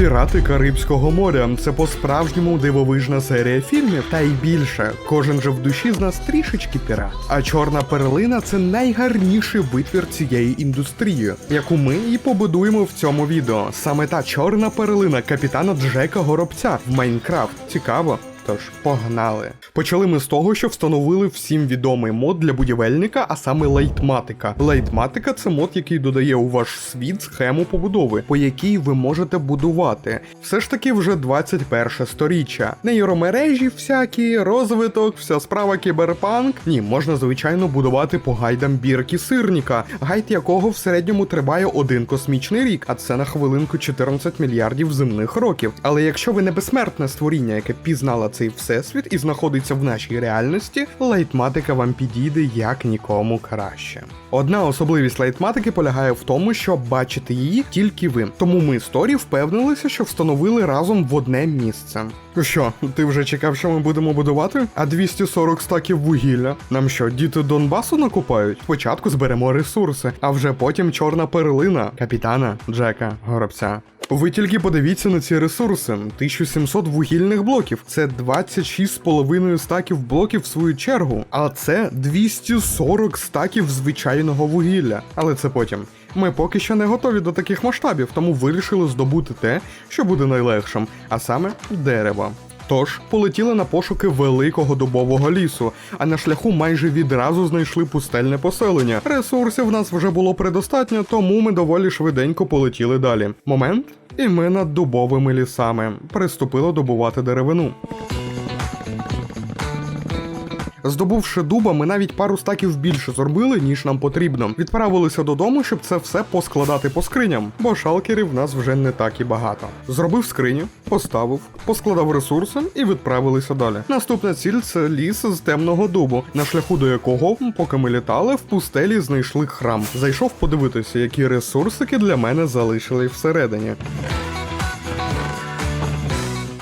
Пірати Карибського моря це по-справжньому дивовижна серія фільмів, та й більше. Кожен же в душі з нас трішечки пірат. А чорна перлина це найгарніший витвір цієї індустрії, яку ми і побудуємо в цьому відео. Саме та чорна перлина капітана Джека Горобця в Майнкрафт. Цікаво. Тож погнали. Почали ми з того, що встановили всім відомий мод для будівельника, а саме лейтматика. Лейтматика це мод, який додає у ваш світ схему побудови, по якій ви можете будувати. Все ж таки вже 21 сторіччя. Нейромережі всякі, розвиток, вся справа кіберпанк. Ні, можна звичайно будувати по гайдам бірки сирніка, гайд якого в середньому триває один космічний рік, а це на хвилинку 14 мільярдів земних років. Але якщо ви не безсмертне створіння, яке пізнало цей всесвіт і знаходиться в нашій реальності, лейтматика вам підійде як нікому краще. Одна особливість лейтматики полягає в тому, що бачите її тільки ви. Тому ми з Торі впевнилися, що встановили разом в одне місце. Що, ти вже чекав, що ми будемо будувати? А 240 стаків вугілля. Нам що, діти Донбасу накупають? Спочатку зберемо ресурси, а вже потім чорна перлина капітана Джека Горобця. Ви тільки подивіться на ці ресурси: 1700 вугільних блоків. Це 26,5 стаків блоків в свою чергу. А це 240 стаків звичайного вугілля. Але це потім. Ми поки що не готові до таких масштабів, тому вирішили здобути те, що буде найлегшим, а саме дерево. Тож полетіли на пошуки великого дубового лісу, а на шляху майже відразу знайшли пустельне поселення. Ресурсів в нас вже було предостатньо, тому ми доволі швиденько полетіли далі. Момент, і ми над дубовими лісами приступили добувати деревину. Здобувши дуба, ми навіть пару стаків більше зробили, ніж нам потрібно. Відправилися додому, щоб це все поскладати по скриням, бо шалкерів в нас вже не так і багато. Зробив скриню, поставив, поскладав ресурси і відправилися далі. Наступна ціль це ліс з темного дубу, на шляху до якого, поки ми літали, в пустелі знайшли храм. Зайшов подивитися, які ресурсики для мене залишили всередині.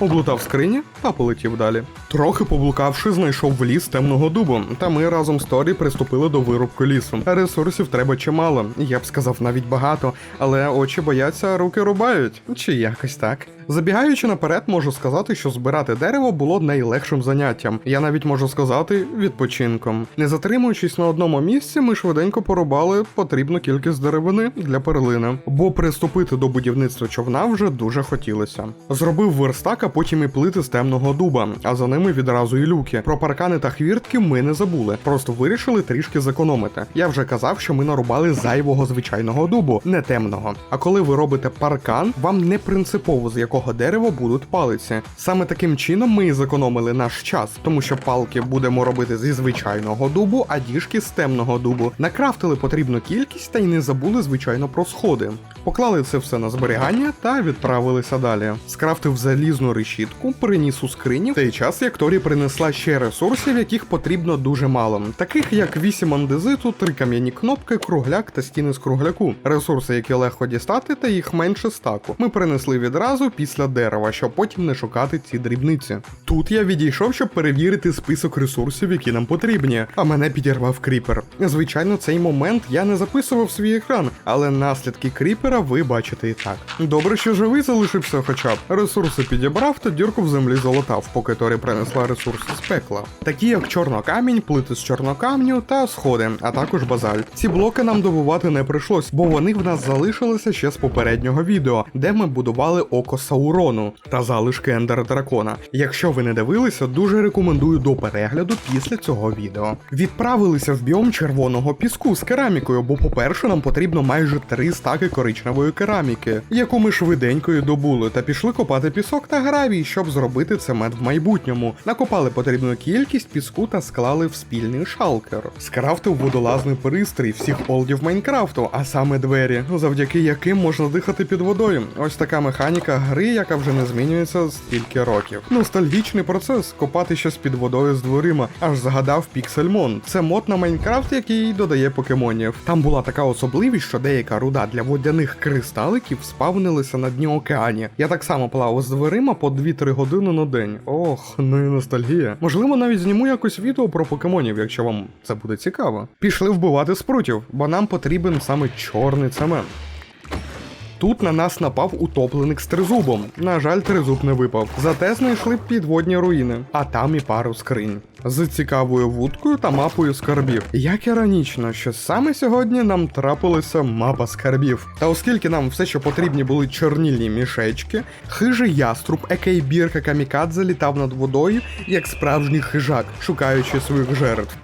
Облутав скрині та полетів далі. Трохи поблукавши, знайшов ліс темного дубу, та ми разом з Торі приступили до вирубки лісу. Ресурсів треба чимало, я б сказав навіть багато, але очі бояться, руки рубають. Чи якось так. Забігаючи наперед, можу сказати, що збирати дерево було найлегшим заняттям. Я навіть можу сказати відпочинком. Не затримуючись на одному місці, ми швиденько порубали потрібну кількість деревини для перлини, бо приступити до будівництва човна вже дуже хотілося. Зробив верстак, а потім і плити з темного дуба, а за ними відразу і люки. Про паркани та хвіртки ми не забули, просто вирішили трішки зекономити. Я вже казав, що ми нарубали зайвого звичайного дубу, не темного. А коли ви робите паркан, вам не принципово з якого дерева будуть палиці. Саме таким чином ми і зекономили наш час, тому що палки будемо робити зі звичайного дубу, а діжки з темного дубу. Накрафтили потрібну кількість та й не забули, звичайно, про сходи. Поклали це все на зберігання та відправилися далі. Скрафтив залізну решітку, приніс у скрині в той час, як Торі принесла ще ресурсів, яких потрібно дуже мало, таких як 8 андезиту, 3 кам'яні кнопки, кругляк та стіни з кругляку. Ресурси, які легко дістати, та їх менше стаку. Ми принесли відразу після дерева, щоб потім не шукати ці дрібниці. Тут я відійшов, щоб перевірити список ресурсів, які нам потрібні, а мене підірвав кріпер. Звичайно, цей момент я не записував свій екран, але наслідки кріпера ви бачите і так. Добре, що живий залишився, хоча б ресурси підібрав та дірку в землі залатав, поки Торі принесла ресурси з пекла. Такі як чорнокамінь, плити з чорнокамню та сходи, а також базальт. Ці блоки нам добувати не прийшлось, бо вони в нас залишилися ще з попереднього відео, де ми будували око Саурону та залишки Ендера Дракона. Якщо ви не дивилися, дуже рекомендую до перегляду після цього відео. Відправилися в біом червоного піску з керамікою, бо, по-перше, нам потрібно майже три стаки коричневої кераміки, яку ми швиденько добули, та пішли копати пісок та гравій, щоб зробити цемент в майбутньому. Накопали потрібну кількість піску та склали в спільний шалкер. Скрафтив водолазний пристрій всіх олдів Майнкрафту, а саме двері, завдяки яким можна дихати під водою. Ось така механіка гри, яка вже не змінюється стільки років. Ностальгічний процес копати щось під водою з дверима, аж згадав Піксельмон. Це мод на Майнкрафт, який додає покемонів. Там була така особливість, що деяка руда для водяних кристаликів спавнилася на дні океані. Я так само плавав з дверима по 2-3 години на день. Ох, ну і ностальгія. Можливо, навіть зніму якось відео про покемонів, якщо вам це буде цікаво. Пішли вбивати спрутів, бо нам потрібен саме чорний цемент. Тут на нас напав утопленик з тризубом. На жаль, тризуб не випав. Зате знайшли підводні руїни, а там і пару скринь. З цікавою вудкою та мапою скарбів. Як іронічно, що саме сьогодні нам трапилася мапа скарбів. Та оскільки нам все, що потрібні були чорнільні мішечки, хижий яструб, екей бірка камікадзе літав над водою, як справжній хижак, шукаючи своїх жертв.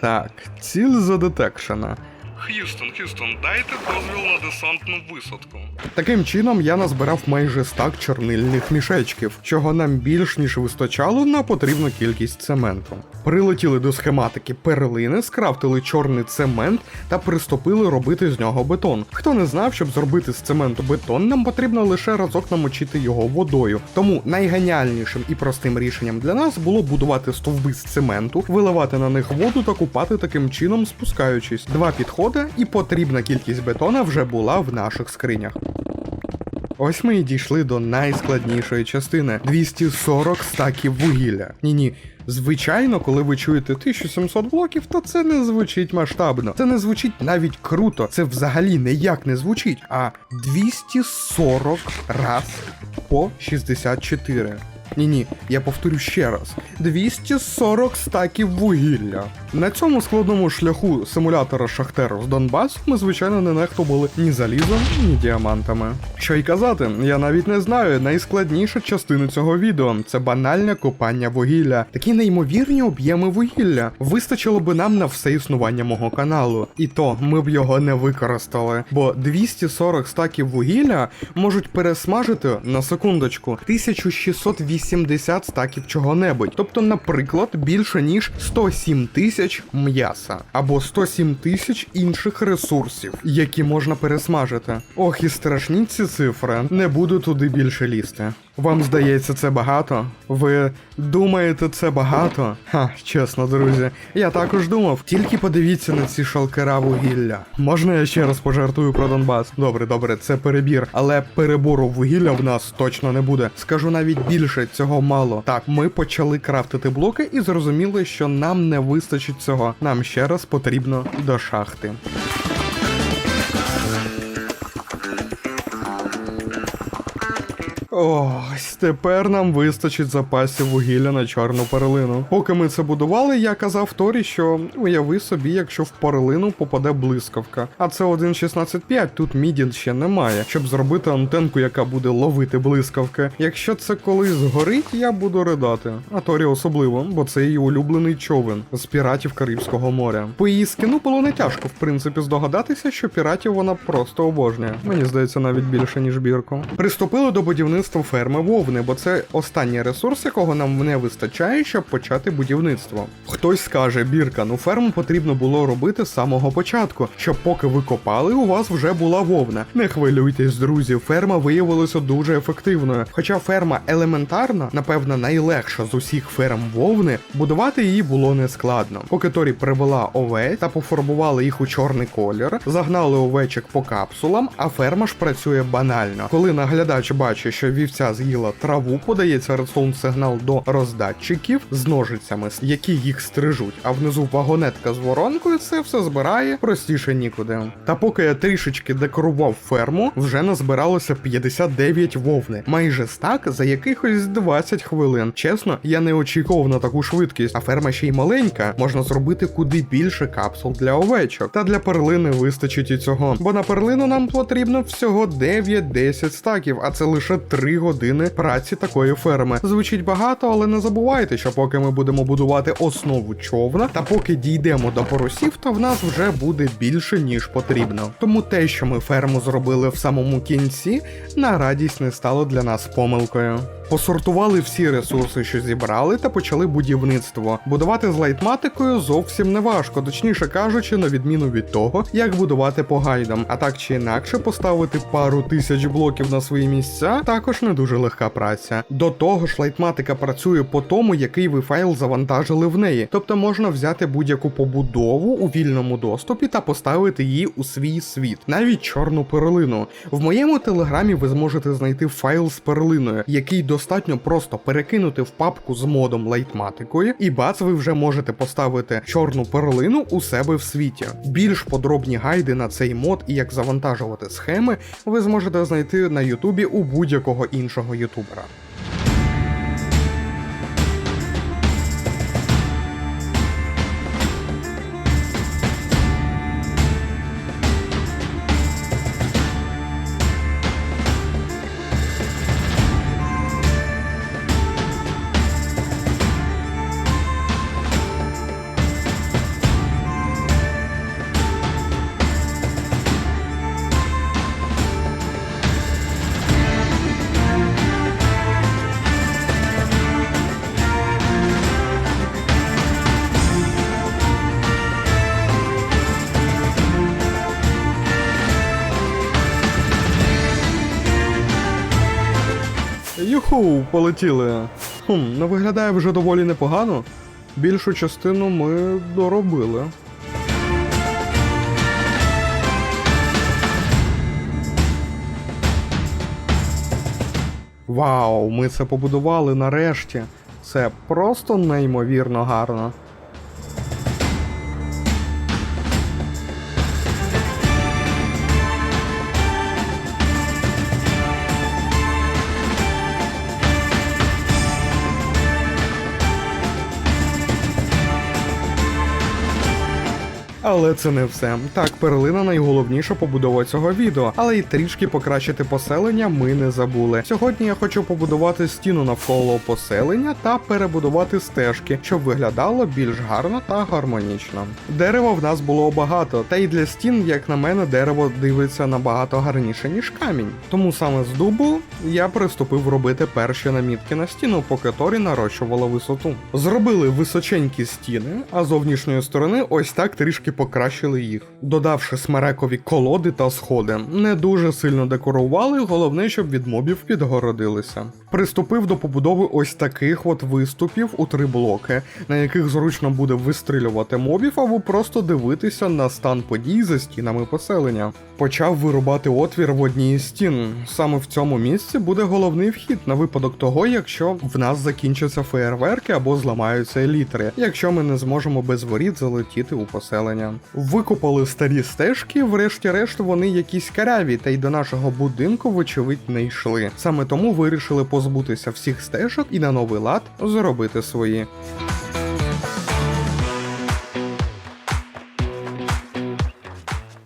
Так, ціль задетекшена. Х'юстон, Х'юстон, дайте дозвіл на десантну висадку. Таким чином я назбирав майже стак чорнильних мішечків, чого нам більш ніж вистачало на потрібну кількість цементу. Прилетіли до схематики перлини, скрафтили чорний цемент та приступили робити з нього бетон. Хто не знав, щоб зробити з цементу бетон, нам потрібно лише разок намочити його водою. Тому найгеніальнішим і простим рішенням для нас було будувати стовби з цементу, виливати на них воду та купати таким чином, спускаючись. Два підходи, і потрібна кількість бетона вже була в наших скринях. Ось ми і дійшли до найскладнішої частини 240 стаків вугілля. Ні, ні. Звичайно, коли ви чуєте 1700 блоків, то це не звучить масштабно. Це не звучить навіть круто. Це взагалі ніяк не звучить. А 240 раз по 64. Ні, ні, я повторю ще раз: 240 стаків вугілля. На цьому складному шляху симулятора Шахтер з Донбасу ми, звичайно, не нехтували ні залізом, ні діамантами. Що й казати, я навіть не знаю. Найскладніша частина цього відео це банальне копання вугілля. Такі неймовірні об'єми вугілля. Вистачило би нам на все існування мого каналу. І то ми б його не використали. Бо 240 стаків вугілля можуть пересмажити на секундочку 1680 стаків чого-небудь. Тобто, наприклад, більше ніж 107 тисяч м'яса або 107 тисяч інших ресурсів, які можна пересмажити. Ох, і страшні ці цифри. Не буду туди більше лізти. Вам здається, це багато? Ви думаєте, це багато? Ха, чесно, друзі. Я також думав. Тільки подивіться на ці шалкера вугілля. Можна я ще раз пожартую про Донбас? Добре, добре, це перебір, але перебору вугілля в нас точно не буде. Скажу навіть більше, цього мало. Так, ми почали крафтити блоки і зрозуміли, що нам не вистачить цього. Нам ще раз потрібно до шахти. Ось тепер нам вистачить запасів вугілля на чорну перлину. Поки ми це будували, я казав Торі, що уяви собі, якщо в перлину попаде блискавка. А це 1.16.5, тут мідін ще немає, щоб зробити антенку, яка буде ловити блискавки. Якщо це колись згорить, я буду ридати. А Торі особливо, бо це її улюблений човен з піратів Карибського моря. По її скину було не тяжко, в принципі, здогадатися, що піратів вона просто обожнює. Мені здається, навіть більше, ніж бірку. Приступили до будівництва ферми вовни, бо це останній ресурс, якого нам не вистачає, щоб почати будівництво. Хтось скаже, бірка, ну ферму потрібно було робити з самого початку, щоб поки ви копали, у вас вже була вовна. Не хвилюйтесь, друзі, ферма виявилася дуже ефективною. Хоча ферма елементарна, напевно, найлегша з усіх ферм вовни, будувати її було не складно. Поки Торі привела овець та пофарбували їх у чорний колір, загнали овечок по капсулам, а ферма ж працює банально. Коли наглядач бачить, що вівця з'їла траву, подається редстоун сигнал до роздатчиків з ножицями, які їх стрижуть. А внизу вагонетка з воронкою це все збирає простіше нікуди. Та поки я трішечки декорував ферму, вже назбиралося 59 вовни, майже стак за якихось 20 хвилин. Чесно, я не очікував на таку швидкість, а ферма ще й маленька, можна зробити куди більше капсул для овечок. Та для перлини вистачить і цього. Бо на перлину нам потрібно всього 9-10 стаків, а це лише 3 години праці такої ферми. Звучить багато, але не забувайте, що поки ми будемо будувати основу човна, та поки дійдемо до поросів, то в нас вже буде більше ніж потрібно. Тому те, що ми ферму зробили в самому кінці, на радість не стало для нас помилкою. Посортували всі ресурси, що зібрали, та почали будівництво. Будувати з лайтматикою зовсім не важко, точніше кажучи, на відміну від того, як будувати по гайдам. А так чи інакше поставити пару тисяч блоків на свої місця також не дуже легка праця. До того ж, лайтматика працює по тому, який ви файл завантажили в неї. Тобто можна взяти будь-яку побудову у вільному доступі та поставити її у свій світ, навіть чорну перлину. В моєму телеграмі ви зможете знайти файл з перлиною, який до достатньо просто перекинути в папку з модом лейтматикою, і бац, ви вже можете поставити чорну перлину у себе в світі. Більш подробні гайди на цей мод і як завантажувати схеми ви зможете знайти на Ютубі у будь-якого іншого ютубера. Юху, полетіли. Хм, ну виглядає вже доволі непогано. Більшу частину ми доробили. Вау, ми це побудували нарешті. Це просто неймовірно гарно. Але це не все. Так, перлина найголовніша побудова цього відео, але й трішки покращити поселення ми не забули. Сьогодні я хочу побудувати стіну навколо поселення та перебудувати стежки, щоб виглядало більш гарно та гармонічно. Дерева в нас було багато, та й для стін, як на мене, дерево дивиться набагато гарніше, ніж камінь. Тому саме з дубу я приступив робити перші намітки на стіну, поки Торі нарощувала висоту. Зробили височенькі стіни, а зовнішньої сторони ось так трішки покращили їх, додавши смерекові колоди та сходи. Не дуже сильно декорували, головне, щоб від мобів підгородилися. Приступив до побудови ось таких от виступів у три блоки, на яких зручно буде вистрілювати мобів або просто дивитися на стан подій за стінами поселення. Почав вирубати отвір в одній із стін. Саме в цьому місці буде головний вхід на випадок того, якщо в нас закінчаться феєрверки або зламаються елітри, якщо ми не зможемо без воріт залетіти у поселення. Викопали старі стежки, врешті-решт вони якісь каряві, та й до нашого будинку, вочевидь, не йшли. Саме тому вирішили позбутися всіх стежок і на новий лад зробити свої.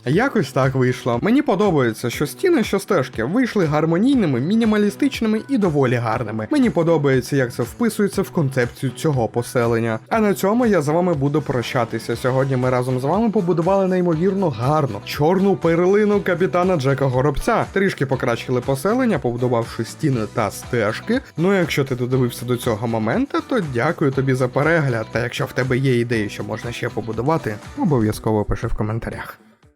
Якось так вийшло. Мені подобається, що стіни, що стежки вийшли гармонійними, мінімалістичними і доволі гарними. Мені подобається, як це вписується в концепцію цього поселення. А на цьому я з вами буду прощатися. Сьогодні ми разом з вами побудували неймовірно гарно чорну перлину капітана Джека Горобця. Трішки покращили поселення, побудувавши стіни та стежки. Ну, якщо ти додивився до цього моменту, то дякую тобі за перегляд. Та якщо в тебе є ідеї, що можна ще побудувати, обов'язково пиши в коментарях.